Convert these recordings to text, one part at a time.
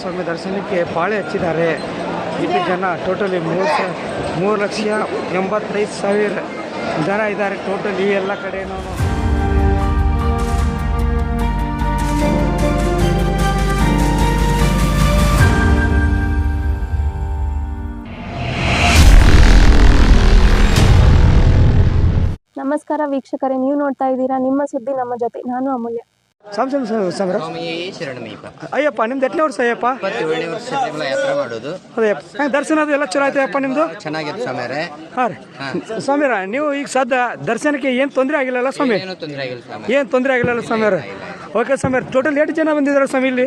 ಸ್ವಾಮಿ ದರ್ಶನಕ್ಕೆ ಪಾಳೆ ಹಚ್ಚಿದ್ದಾರೆ. ಇಲ್ಲಿ ಜನ ಟೋಟಲಿ ಮೂರು ಮೂರು ಲಕ್ಷ ಎಂಬತ್ತೈದು ಸಾವಿರ ಜನ ಇದ್ದಾರೆ ಟೋಟಲಿ ಎಲ್ಲ ಕಡೆನೂ. ನಮಸ್ಕಾರ ವೀಕ್ಷಕರೇ, ನೀವು ನೋಡ್ತಾ ಇದ್ದೀರಾ ನಿಮ್ಮ ಸುದ್ದಿ ನಮ್ಮ ಜೊತೆ. ನಾನು ಅಮೂಲ್ಯ. ಸಾಮ್ಸಂಗ್ ಸಮರ ಸ್ವಾಮಿಯೇ ಶರಣಮಯ್ಯಪ್ಪ ಅಯ್ಯಪ್ಪ ನಿಮ್ದು ಎಟ್ಟನೇ ವರ್ಷ ಅಯ್ಯಪ್ಪ? ಇಪ್ಪತ್ತೇಳನೇ ವರ್ಷ ಯಾತ್ರೆ ಮಾಡೋದು. ಹೆಂಗೆ ದರ್ಶನ ಅದು ಎಲ್ಲ ಚಲೋ ಆಯ್ತಪ್ಪ ನಿಮ್ಮದು ಚೆನ್ನಾಗಿತ್ತು ಸ್ವಾಮಿಯರೇ ಹಾಂ ರೀ. ಸ್ವಾಮಿರ ನೀವು ಈಗ ಸದ್ಯ ದರ್ಶನಕ್ಕೆ ಏನು ತೊಂದರೆ ಆಗಿಲ್ಲಲ್ಲ ಸ್ವಾಮಿ? ಏನು ತೊಂದರೆ ಆಗಿಲ್ಲ ಸ್ವಾಮಿ. ಏನು ತೊಂದರೆ ಆಗಿಲ್ಲಲ್ಲ ಸ್ವಾಮಿಯವ್ರ ಓಕೆ ಸ್ವಾಮಿ ಟೋಟಲ್ ಎಷ್ಟು ಜನ ಬಂದಿದ್ದಾರೆ ಸ್ವಾಮಿ ಇಲ್ಲಿ?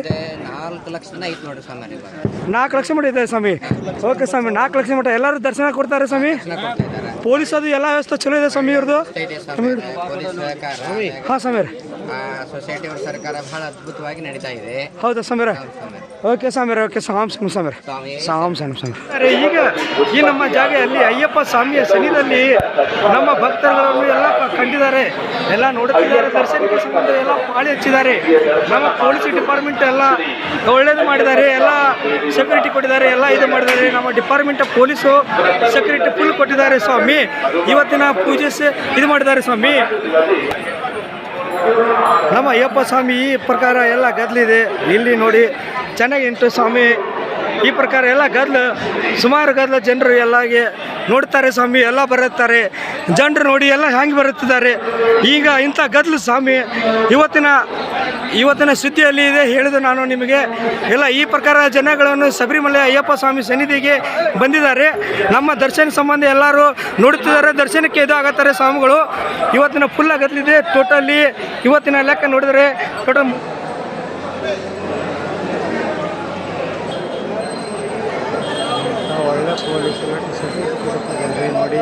ನಾಲ್ಕು ಲಕ್ಷದ ಐತ್ ಸ್ವಾಮಿ ನಾಲ್ಕು ಲಕ್ಷ ಮಟ್ಟ ಇದೆ ಸ್ವಾಮಿ. ಓಕೆ ಸ್ವಾಮಿ ನಾಲ್ಕು ಲಕ್ಷ ಮಟ್ಟ ಎಲ್ಲರೂ ದರ್ಶನ ಕೊಡ್ತಾರೆ ಸ್ವಾಮಿ? ಪೊಲೀಸ್ ಅದು ಎಲ್ಲ ವ್ಯವಸ್ಥೆ ಚಲೋ ಇದೆ ಸ್ವಾಮಿ ಇವ್ರದ್ದು? ಹಾಂ ಸ್ವಾಮಿ ಆ, ಸೊಸೈಟಿ ಸರ್ಕಾರ ಬಹಳ ಅದ್ಭುತವಾಗಿ ನಡೀತಾ ಇದೆ. ಹೌದಾ ಸಮೀರ ಓಕೆ ಸ್ವಾಮಿರ ಓಕೆ ಸಾಮ್ ಸಾಮ್ ಸ್ವಾಮಿ ಸ್ವಾಮಿ. ಅರೆ ಈಗ ಈ ನಮ್ಮ ಜಾಗೆಯಲ್ಲಿ ಅಯ್ಯಪ್ಪ ಸ್ವಾಮಿಯ ಸನ್ನಿಧಲ್ಲಿ ನಮ್ಮ ಭಕ್ತರು ಎಲ್ಲ ಕಂಡಿದ್ದಾರೆ. ಎಲ್ಲ ನೋಡುತ್ತಿದ್ದಾರೆ. ದರ್ಶನಕ್ಕೆ ಸಂಬಂಧ ಎಲ್ಲ ಪಾಳಿ ಹಚ್ಚಿದ್ದಾರೆ. ನಮ್ಮ ಪೊಲೀಸ್ ಡಿಪಾರ್ಟ್ಮೆಂಟ್ ಎಲ್ಲ ಒಳ್ಳೇದು ಮಾಡಿದ್ದಾರೆ. ಎಲ್ಲ ಸೆಕ್ಯೂರಿಟಿ ಕೊಟ್ಟಿದ್ದಾರೆ. ಎಲ್ಲ ಇದು ಮಾಡಿದ್ದಾರೆ. ನಮ್ಮ ಡಿಪಾರ್ಟ್ಮೆಂಟ್ ಪೊಲೀಸು ಸೆಕ್ಯೂರಿಟಿ ಫುಲ್ ಕೊಟ್ಟಿದ್ದಾರೆ ಸ್ವಾಮಿ. ಇವತ್ತಿನ ಪೂಜೆ ಇದು ಮಾಡಿದ್ದಾರೆ ಸ್ವಾಮಿ. ನಮ್ಮ ಅಯ್ಯಪ್ಪ ಸ್ವಾಮಿ ಈ ಪ್ರಕಾರ ಎಲ್ಲ ಗದ್ಲಿದೆ ಇಲ್ಲಿ ನೋಡಿ, ಚೆನ್ನಾಗಿ ಇಂಟು ಸ್ವಾಮಿ. ಈ ಪ್ರಕಾರ ಎಲ್ಲ ಗದ್ಲು ಸುಮಾರು ಗದ್ಲ ಜನರು ಎಲ್ಲಾಗೆ ನೋಡ್ತಾರೆ ಸ್ವಾಮಿ, ಎಲ್ಲ ಬರುತ್ತಾರೆ. ಜನರು ನೋಡಿ ಎಲ್ಲ ಹ್ಯಾಂಗೆ ಬರುತ್ತಿದ್ದಾರೆ. ಈಗ ಇಂಥ ಗದ್ಲು ಸ್ವಾಮಿ, ಇವತ್ತಿನ ಇವತ್ತಿನ ಸುದ್ದಿಯಲ್ಲಿ ಇದೆ ಹೇಳಿದು ನಾನು ನಿಮಗೆ. ಎಲ್ಲ ಈ ಪ್ರಕಾರ ಜನಗಳನ್ನು ಶಬರಿಮಲೆ ಅಯ್ಯಪ್ಪ ಸ್ವಾಮಿ ಸನ್ನಿಧಿಗೆ ಬಂದಿದ್ದಾರೆ. ನಮ್ಮ ದರ್ಶನ ಸಂಬಂಧ ಎಲ್ಲರೂ ನೋಡುತ್ತಿದ್ದಾರೆ. ದರ್ಶನಕ್ಕೆ ಇದು ಆಗತ್ತಾರೆ ಸ್ವಾಮಿಗಳು. ಇವತ್ತಿನ ಫುಲ್ ಗದ್ಲಿದೆ ಟೋಟಲಿ ಇವತ್ತಿನ ಲೆಕ್ಕ ನೋಡಿದರೆ ಟೋಟಲ್ ನೋಡಿ.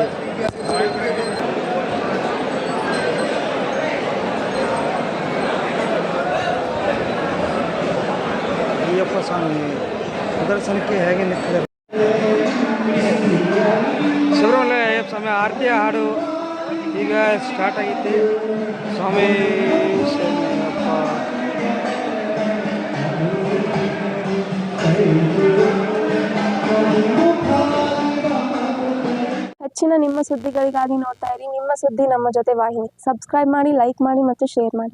ಸ್ವಾಮಿ, ಪ್ರದರ್ಶನಕ್ಕೆ ಹೇಗೆ ನಿಂತಿದ್ದಾರೆ ಸುಬ್ರಹ್ಮಣ್ಯ ಅಯ್ಯಪ್ಪ ಸ್ವಾಮಿ, ಆರತಿ ಹಾಡು ಈಗ ಸ್ಟಾರ್ಟ್ ಆಗೈತಿ ಸ್ವಾಮಿ ಹೆಚ್ಚಿನ ನಿಮ್ಮ ಸುದ್ದಿಗಳಿಗಾಗಿ ನೋಡ್ತಾ ಇರಿ. ನಿಮ್ಮ ಸುದ್ದಿ ನಮ್ಮ ಜೊತೆ ವಾಹಿನಿ. ಸಬ್ಸ್ಕ್ರೈಬ್ ಮಾಡಿ ಲೈಕ್ ಮಾಡಿ ಮತ್ತು ಶೇರ್ ಮಾಡಿ.